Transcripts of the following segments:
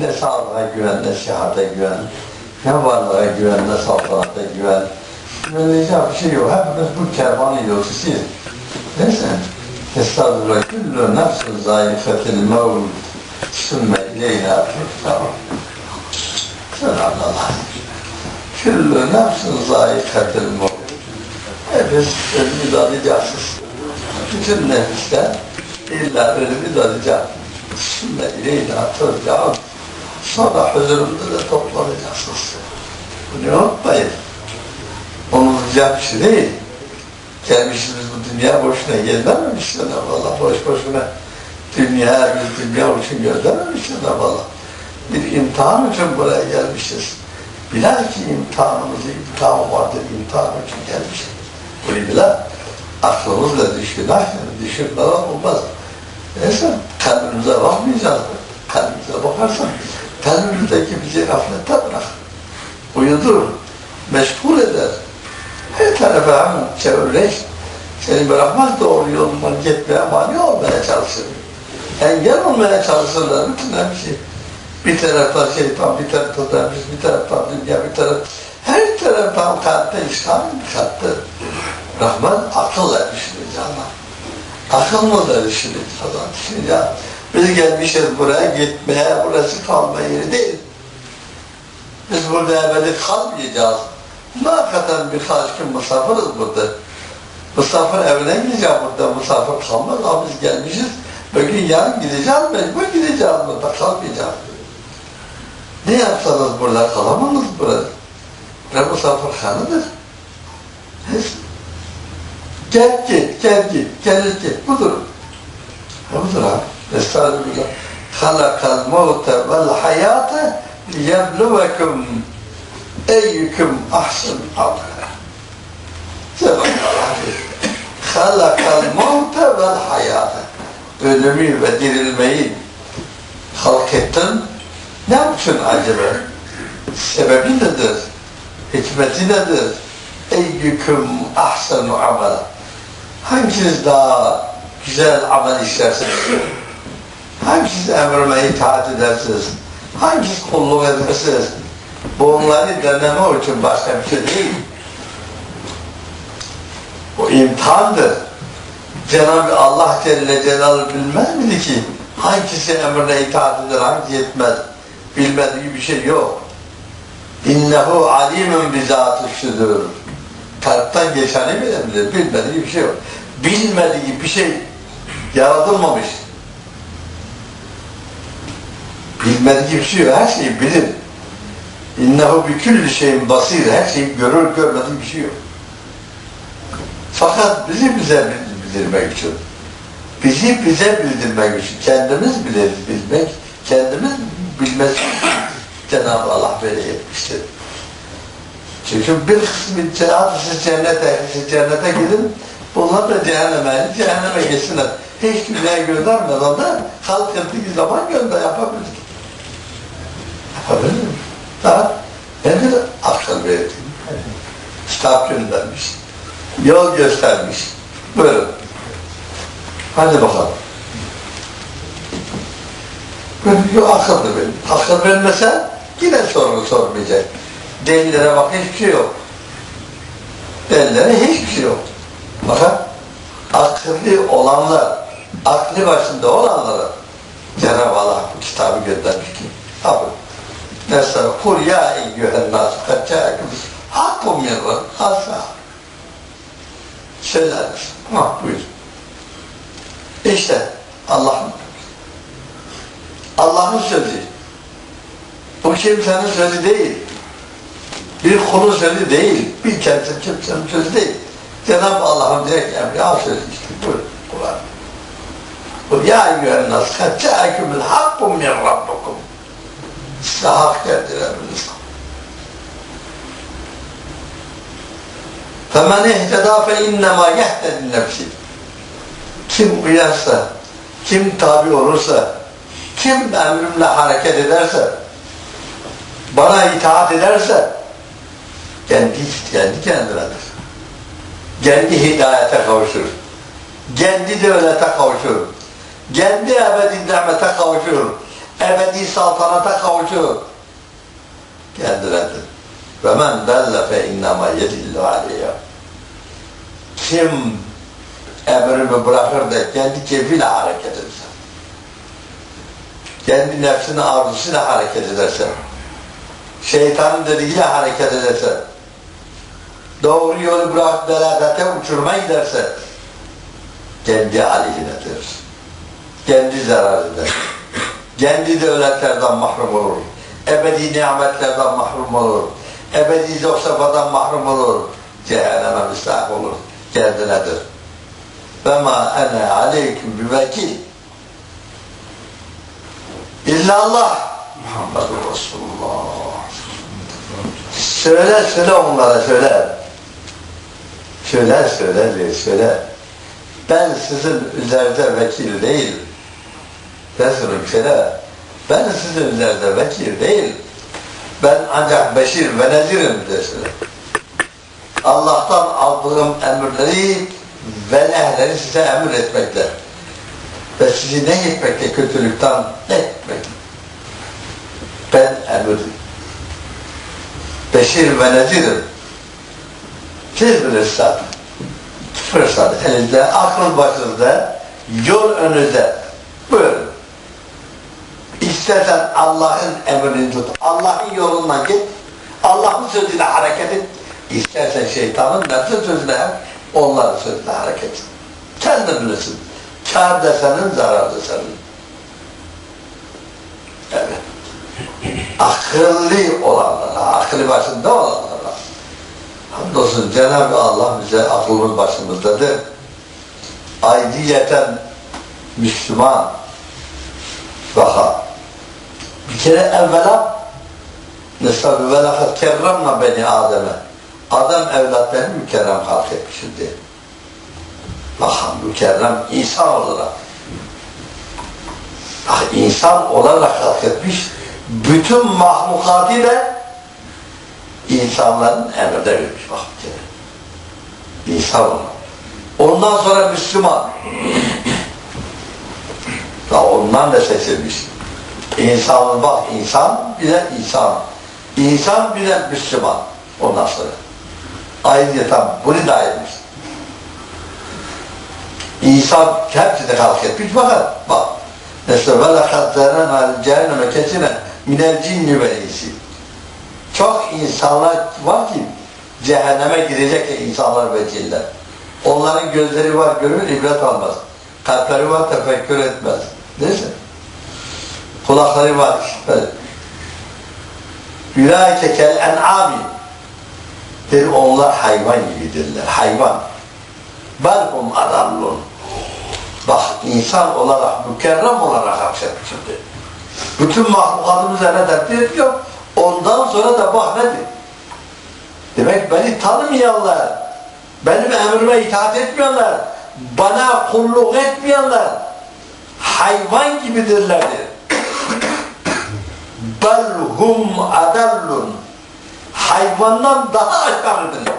Ne sağlığa güven, ne sihate güven, ne varlığa güven, ne saltanata güven. Güvenileceği bir şey yok. Hepimiz bu kervanın yolcusuyuz. Neyse. Estağfurullah. Küllü nefsin zayıfetil mevd. Sümme ileyna turcaun. Subhanallah. Küllü nefsin zayıfetil mevd. Hepimiz ölümü tadacaksınız. Bütün nefisler illa ölümü tadacak. Sümme ileyna turcaun. Sonra huzurumda da toplanacaksınız. Bunu unutmayın. Unutacak bir şey değil. Gelmişiz bu dünya boşuna gezmemiş Cenab-ı Allah. Boş boşuna dünya, biz dünya için gözlememiş Cenab-ı. Bir imtihan için buraya gelmişiz. Bilal ki imtihanımızı, imtihan vardır, imtihan için gelmişiz. Bunu bilen aklımızla düşün, aklını düşünmeden olmaz. Neyse, kalbimize bakmayacağız. Kalbimize bakarsan, kalbimizdeki bizi gaflette bırak. Uyudur, meşgul eder. Her tarafa hemen çevirerek seni bırakmaz doğru yolundan gitmeye mani olmaya çalışır. Engel olmaya çalışırlar bütün hepsi. Bir taraftan şeytan, bir taraftan nefis, bir taraftan dünya, bir taraf. Her taraftan kalpte İslam, kalpte Rahman akılla düşünür da düşünür falan. Şimdi ya, biz gelmişiz buraya gitmeye, burası kalma yeri değil. Biz burada ebedi kalmayacağız. Hakikaten birkaç gün misafiriz burada. Misafir evine gideceğim burada, misafir kalmaz ama biz gelmişiz. Bugün yarın gideceğiz, mecbur gideceğiz burada, kalmayacağız. Ne yapsanız burada kalamamız burada. Ve misafirhanedir. Neyse. Git, gelir git. Budur. Ha, budur abi. Estağfirullah. Halakal mevte vel hayate liyebluvekum eyyüküm ahsen amela. Halakal mevte vel hayate. Ölümü ve dirilmeyi halk ettin. Ne için acaba? Sebebi nedir? Hikmeti nedir? Eyyüküm ahsenu amela. Hanginiz daha güzel amel işlersiniz? Hanginiz emrime itaat edersiniz? Hanginiz kulluk edersiniz? Bu onları deneme için başka bir şey değil. Bu imtihandır. Cenab-ı Allah Celle Celaluhu bilmez miydi ki hangisi emrine itaat eder, hangisi etmez? Bilmediği bir şey yok. İnnehu alimun bizatü sudur. Kalpten geçeni bile bilir. Bilmediği bir şey yok. Bilmediği bir şey yaratılmamış. Bilmediği bir şey yok. Her şeyi bilir. İnnehu bi külli şeyin basir. Her şeyi görür görmediği bir şey yok. Fakat bizi bize bildirmek için, bizi bize bildirmek için, kendimiz biliriz bilmek, kendimiz bilmesi Cenab-ı Allah böyle etmiştir. Çünkü bir kısmı siz cennete, cennete gidin, bunlar da cehenneme, cehenneme gitsinler. Hiç kimseye göndermeden de halk ettiği zaman gönder yapabilir. Yapabilir mi? Daha nedir? Akıl verdi. Kitap göndermiş. Yol göstermiş. Buyurun. Hadi bakalım. Yok akıllı benim. Akıl vermese yine sorunu sormayacak. Delillere bak hiçbir şey yok. Delillere hiçbir şey yok. Fakat akıllı olanlar, aklı başında olanlara Cenab-ı Allah bu kitabı göndermiş ki abi mesela kul ya eyyühen nas kaçakum hakkım min asla söyler misin? Ha buyur. İşte Allah'ın Allah'ın sözü. Bu kimsenin sözü değil Bir kulun sözü değil. Bir kimse kimsenin sözü değil. Cenab-ı Allah'ın direkt emri al sözü işte. Buyur. Kur'an. Bu ya eyyühen nas kaçakumul hakkım min rabbukum. Size hak geldi Rabbinizden. فَمَنْ اِهْتَدَى فَاِنَّمَا يَهْتَدِ نَفْسِ Kim uyarsa, kim tabi olursa, kim emrimle hareket ederse, bana itaat ederse, kendi, kendi kendinedir. Kendi hidayete kavuşur. Kendi devlete kavuşur. Kendi ebedi nimete kavuşur. ebedi saltanata kavuşur. Kendilerdir. Ve men delle fe innema yedillu aleyhe. Kim emrimi bırakır da kendi keyfiyle hareket ederse, kendi nefsinin arzusuyla hareket ederse, şeytanın dediğiyle hareket ederse, doğru yolu bırak delalete uçurma giderse, kendi aleyhinedir. Kendi zararıdır. Kendi devletlerden mahrum olur. Ebedi nimetlerden mahrum olur. Ebedi zofsafadan mahrum olur. Cehenneme müstahak olur. Kendinedir. Ve ma ene aleyküm bi vekil. İllallah Muhammedur Resulullah. Söyle söyle onlara söyle. Söyle söyle diye söyle. Ben sizin üzerinde vekil değil. Resulüm söyle. Ben sizin üzerinde vekil değil. Ben ancak beşir ve nezirim de söyle. Allah'tan aldığım emirleri ve nehleri size emir etmekle ve sizi ne etmekle kötülükten ne etmekle. Ben emir beşir ve nezirim. Siz bilirsiniz. Fırsat elinizde, akıl başınızda, yol önünüzde. Buyurun. İstersen Allah'ın emrini tut, Allah'ın yolundan git, Allah'ın sözüyle hareket et. İstersen şeytanın nefsin sözüne hem onların sözüne hareket et. Kendin bilirsin. Kâr da senin, zarar da senin. Evet. Akıllı olanlara, akıllı başında olanlara. Hamdolsun Cenab-ı Allah bize aklımız başımızdadır. Aydiyeten Müslüman daha. Bir kere evvela Mesela ve lekad kerramna beni Adem'e. Adam evlatlarını mükerrem halk etmişim diye. Bakın mükerrem insan olarak. Ah, insan olarak halk etmiş. Bütün mahlukatı da insanların bak bir kere. İnsan olarak. Ondan sonra Müslüman. Daha ondan da seçilmiş. İnsanın bak insan bir de insan. İnsan bir de Müslüman. Ondan sonra. Ayrıca bunu da ayırmış. İnsan hepsini halk etmiş fakat bak. Mesela ve lekad zerrena cehenneme kesine minel cinni ve insi. Çok insanlar var ki cehenneme girecek insanlar ve cinler. Onların gözleri var görür ibret almaz. Kalpleri var tefekkür etmez. Neyse. Kulakları var işitmez. Ülâike kel en'âmi. Der onlar hayvan gibidirler. Hayvan. Belhum adallun. Bak insan olarak, mükerrem olarak aksetmişimdir. Bütün mahlukatımız ne takdir ediyor. Ondan sonra da bak nedir? Demek beni tanımayanlar, benim emrime itaat etmeyenler, bana kulluk etmeyenler hayvan gibidirlerdir. Bel hum adallun. Hayvandan daha aşağıdırlar.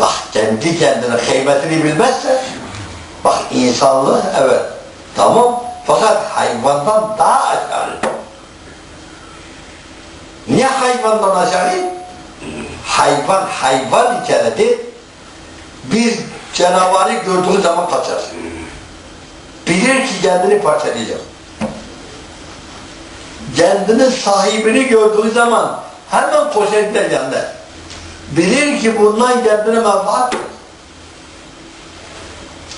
Bak kendi kendine kıymetini bilmezse bak insanlığı evet tamam fakat hayvandan daha aşağı. Niye hayvandan aşağı? Hayvan hayvan ikenedir. Bir canavarı gördüğü zaman kaçar. Bilir ki kendini parçalayacak. Kendinin sahibini gördüğü zaman hemen koşar gider yanına. Bilir ki bundan kendine menfaat.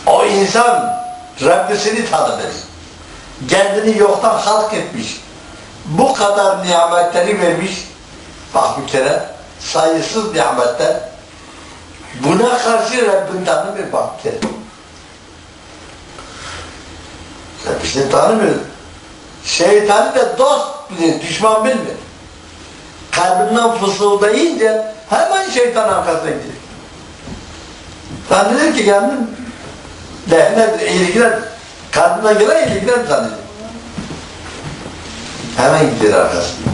O insan Rabbisini tanımış. Kendini yoktan halk etmiş. Bu kadar nimetleri vermiş. Bak bir kere sayısız nimetler. Buna karşı Rabbini tanımıyor bak bir kere. Rabbisini tanımıyor. Şeytanı da dost bilir, düşman bilmiyor. Kalbinden fısıldayınca hemen şeytan arkasına gidiyor. Zannediyor ki kendim lehine iyilikler, kalbinden gelen iyilikler zannediyor. Hemen gidiyor arkasına.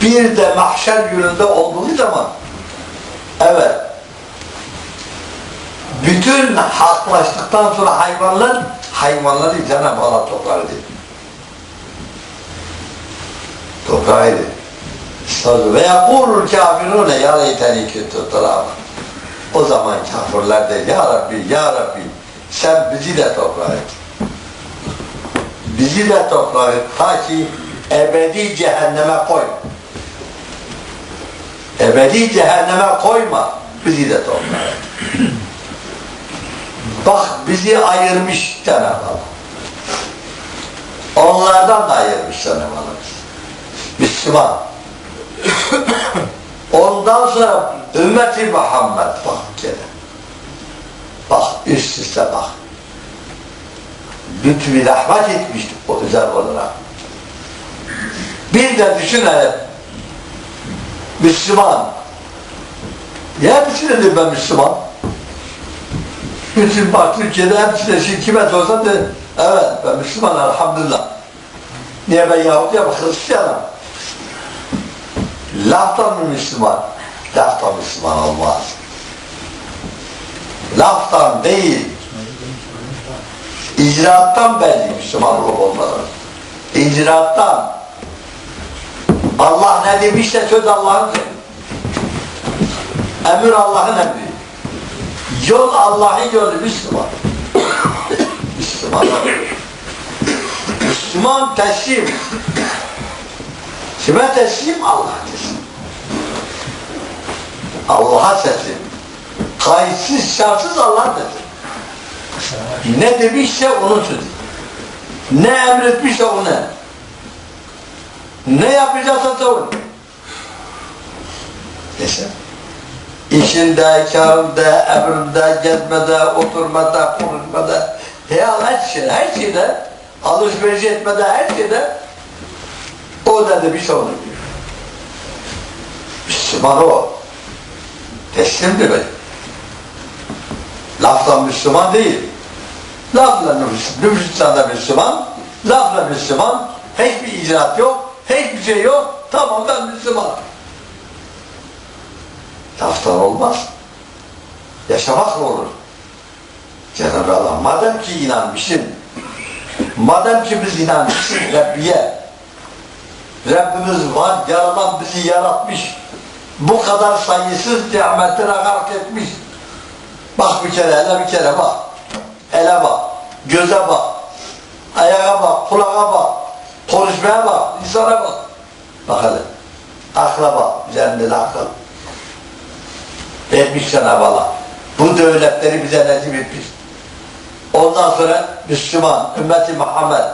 Bir de mahşer gününde olduğu zaman evet bütün haklaştıktan sonra hayvanlar hayvanları Cenab-ı Allah toprağıydı. Toprağıydı. Sözü ve yakulul kafirune ya leyteni küntü turaba. O zaman kafirler de ya Rabbi ya Rabbi sen bizi de toprağa et. Bizi de et. Ta ki ebedi cehenneme koy. Ebedi cehenneme koyma. Bizi de et. Bak bizi ayırmış Cenab-ı Allah. Onlardan da ayırmış Cenab-ı Allah. Müslüman. Ondan sonra ümmeti Muhammed bak gene. Bak üst üste bak. Lütfü rahmet etmiştik o özel olarak. Bir de düşünelim. Müslüman. Ya hepsine ben Müslüman. Bütün bak Türkiye'de hepsine şimdi kime sorsan de evet ben Müslüman elhamdülillah. Niye ben Yahudi ya Hristiyanım. Laftan mı Müslüman? Laftan Müslüman olmaz. Laftan değil. İcraattan belli Müslümanlık olmalı. İcraattan. Allah ne demişse söz Allah'ın sözü. Emir Allah'ın emri. Yol Allah'ın yolu Müslüman. Müslüman. Müslüman teslim. Kime teslim? Allah'a teslim. Allah'a teslim. Kayıtsız, şartsız Allah'a teslim. Ne demişse onun sözü. Ne emretmişse onu. Ne yapacaksa da onu. Neyse. İşinde, kârında, emrinde, gezmede, oturmada, konuşmada, ya her şeyde, her şeyde, alışveriş etmede, her şeyde o da şey olur diyor. Müslüman o. Teslimdir benim. Lafla Müslüman değil. Lafla Müslüman da Müslüman, lafla Müslüman, hiçbir icraat yok, hiçbir şey yok, tamam ben Müslüman. Laftan olmaz. Yaşamakla olur. Cenab-ı Allah madem ki inanmışsın, madem ki biz inanmışsın Rabbiye, Rabbimiz var, yaradan bizi yaratmış, bu kadar sayısız nimetine gark etmiş. Bak bir kere, hele bir kere bak. Ele bak, göze bak, ayağa bak, kulağa bak, konuşmaya bak, insana bak. Bak hele, akla bak, üzerinde de akıl. Vermiş Cenab-ı Allah. Bu devletleri bize nasip etmiş. Ondan sonra Müslüman, ümmeti Muhammed,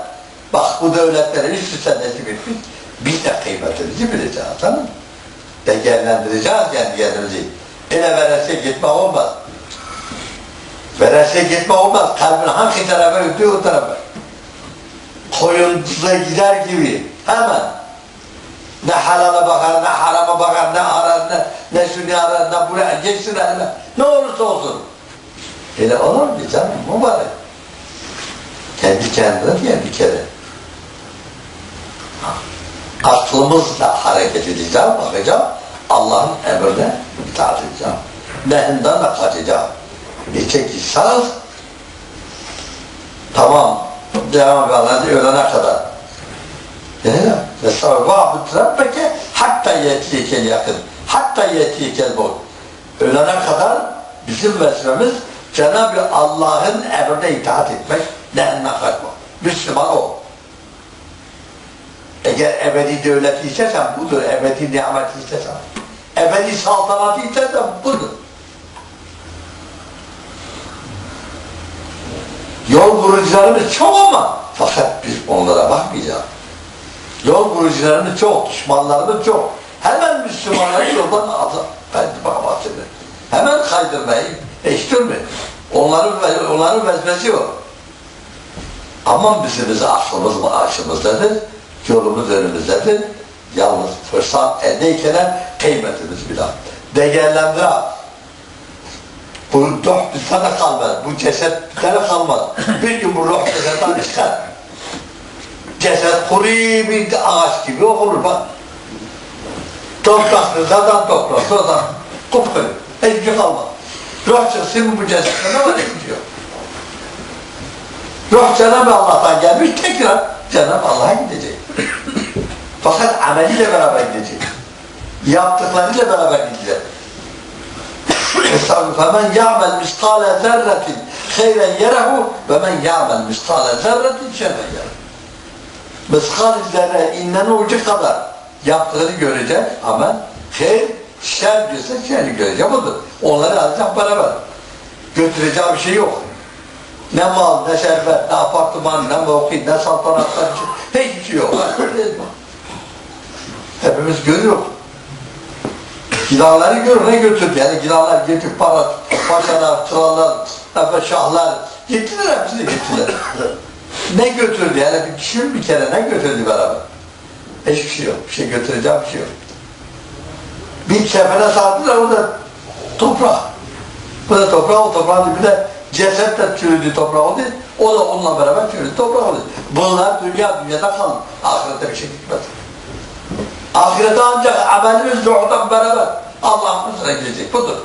bak bu devletleri üst üste nasip etmiş. Biz de kıymetimizi bileceğiz, tamam mı? Değerlendireceğiz kendi kendimizi. Ele verese gitme olmaz. Verese gitme olmaz. Kalbin hangi tarafa ötüyor o tarafa. Koyuntuza gider gibi hemen ne halala bakar, ne harama bakar, ne arar, ne, ne şunu arar, ne buraya geçsin eline. Ne olursa olsun. Öyle olur mu canım mübarek? Kendi kendine diye bir kere. Aklımızla hareket edeceğim, bakacağım. Allah'ın emrine itaat edeceğim. Nehinden de kaçacağım. Nitekim sağ tamam devam edin ölene kadar. Mesela vahbut rabbeke hatta yetiyekel yakın. Hatta yetiyekel bol. Ölene kadar bizim vazifemiz Cenab-ı Allah'ın emrine itaat etmek, nehinden kaçmak. Müslüman o. Eğer ebedi devlet istersen budur, ebedi nimet istersen. Ebedi saltanatı istersen budur. Yol kurucularımız çok ama fakat biz onlara bakmayacağız. Yol kurucularımız çok, düşmanlarımız çok. Hemen Müslümanları yoldan bahsediyorum. Hemen kaydırmayı, eştirme. Onların, onların vezmesi o. Aman bizim bize aklımız mı aşımızdadır, yolumuz önümüzdedir. Yalnız fırsat eldeyken kıymetimiz bilir. Değerlendir bu ruh bizde kalmaz. Bu ceset bizde kalmaz. Bir gün bu ruh cesetten çıkar. Ceset kuru bir ağaç gibi olur bak. Toprak zaten toprak, zaten kupkuru. Hiçbir şey kalmaz. Ruh çıksın bu cesette ne var yok. Ruh Cenab-ı Allah'tan gelmiş tekrar Cenab-ı Allah'a gidecek. Fakat ameliyle beraber gidecek. Yaptıklarıyla beraber gidecek. فَمَنْ يَعْمَلْ مِسْقَالَ ذَرَّةٍ خَيْرًا يَرَهُ وَمَنْ يَعْمَلْ مِسْقَالَ ذَرَّةٍ شَرًّا يَرَهُ Mıskal zerre innen ucu kadar yaptığını görecek ama hayır, şer diyorsa şerri görecek budur. Onları alacak beraber. Götüreceği bir şey yok. Ne mal, ne servet, ne apartman, ne mevki, ne saltanatlar, hiçbir şey yok. Hepimiz görüyoruz. Gilanları gör ne götürdü? Yani gilanlar getirip para, paşalar, krallar, efendim, şahlar gittiler hepsini gittiler. ne götürdü? Yani bir kişi bir kere ne götürdü beraber? Hiçbir şey yok. Bir şey götüreceğim bir şey yok. Bir kefene sardılar o da toprak. Bu da toprak, o toprağın dibinde ceset de çürüdü toprak oldu. O da onunla beraber çürüdü toprak oldu. Bunlar dünya dünyada kalın. Ahirette bir şey gitmez. Ahirete ancak amelimiz ruhdan beraber Allah'ın huzuruna girecek. Budur.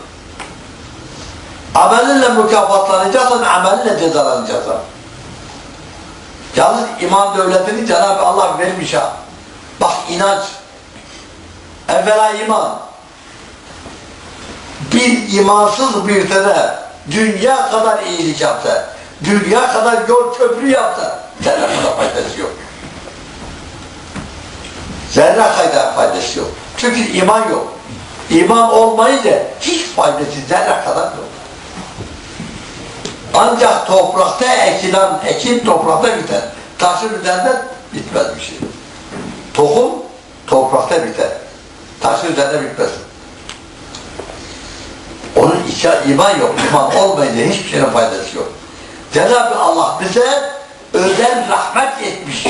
Amelinle mükafatlanacaksan, amelinle cezalanacaksın. Yalnız iman devletini Cenab-ı Allah vermiş ha. Bak inanç. Evvela iman. Bir imansız bir tane dünya kadar iyilik yaptı. Dünya kadar yol köprü yaptı. Zerre kadar faydası yok. Zerre kadar faydası yok. Çünkü iman yok. İman olmayınca hiç faydası zerre kadar yok. Ancak toprakta ekilen ekin toprakta biter. Taşın üzerinde bitmez bir şey. Tohum toprakta biter. Taşın üzerinde bitmez. Onun içi iman yok. İman olmayınca hiçbir şeyin faydası yok. Cenab-ı Allah bize özel rahmet etmiş.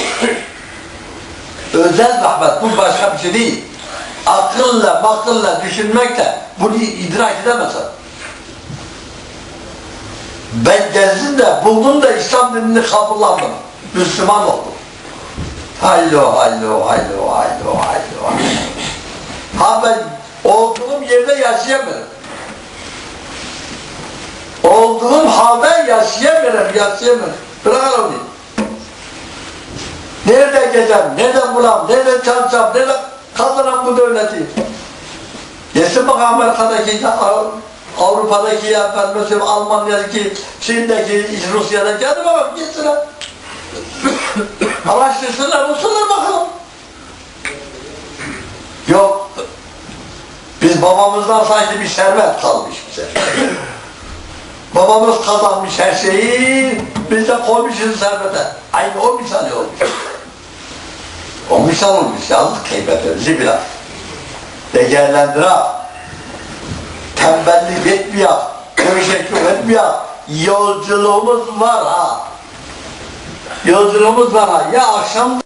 özel rahmet. Bu başka bir şey değil. Akılla, makılla, düşünmekle bunu idrak edemezsin. Ben gezdim de buldum da İslam dinini kabullandım. Müslüman oldum. Hallo, hallo, hallo, hallo, hallo. Ha ben olduğum yerde yaşayamıyorum. Olduğum halde yaşayamıyorum, yaşayamıyorum. Bırak onu. Nerede gezem, nereden bulam, nereden çalışacağım, nereden kazanam bu devleti? Yesin bak Amerika'daki, Avrupa'daki, efendim, mesela Almanya'daki, Çin'deki, Rusya'daki, hadi bakalım gitsinler. Araştırsınlar, bulsunlar bakalım. Yok. Biz babamızdan sanki bir servet kalmış bize. Babamız kazanmış her şeyi, biz de koymuşuz servete. Aynı o misal olmuş. O misal olmuş yalnız kıymetimizi biraz. Değerlendir Tembellik etmiyor, teşekkür etmiyor. Yolculuğumuz var ha. Yolculuğumuz var ha. Ya akşam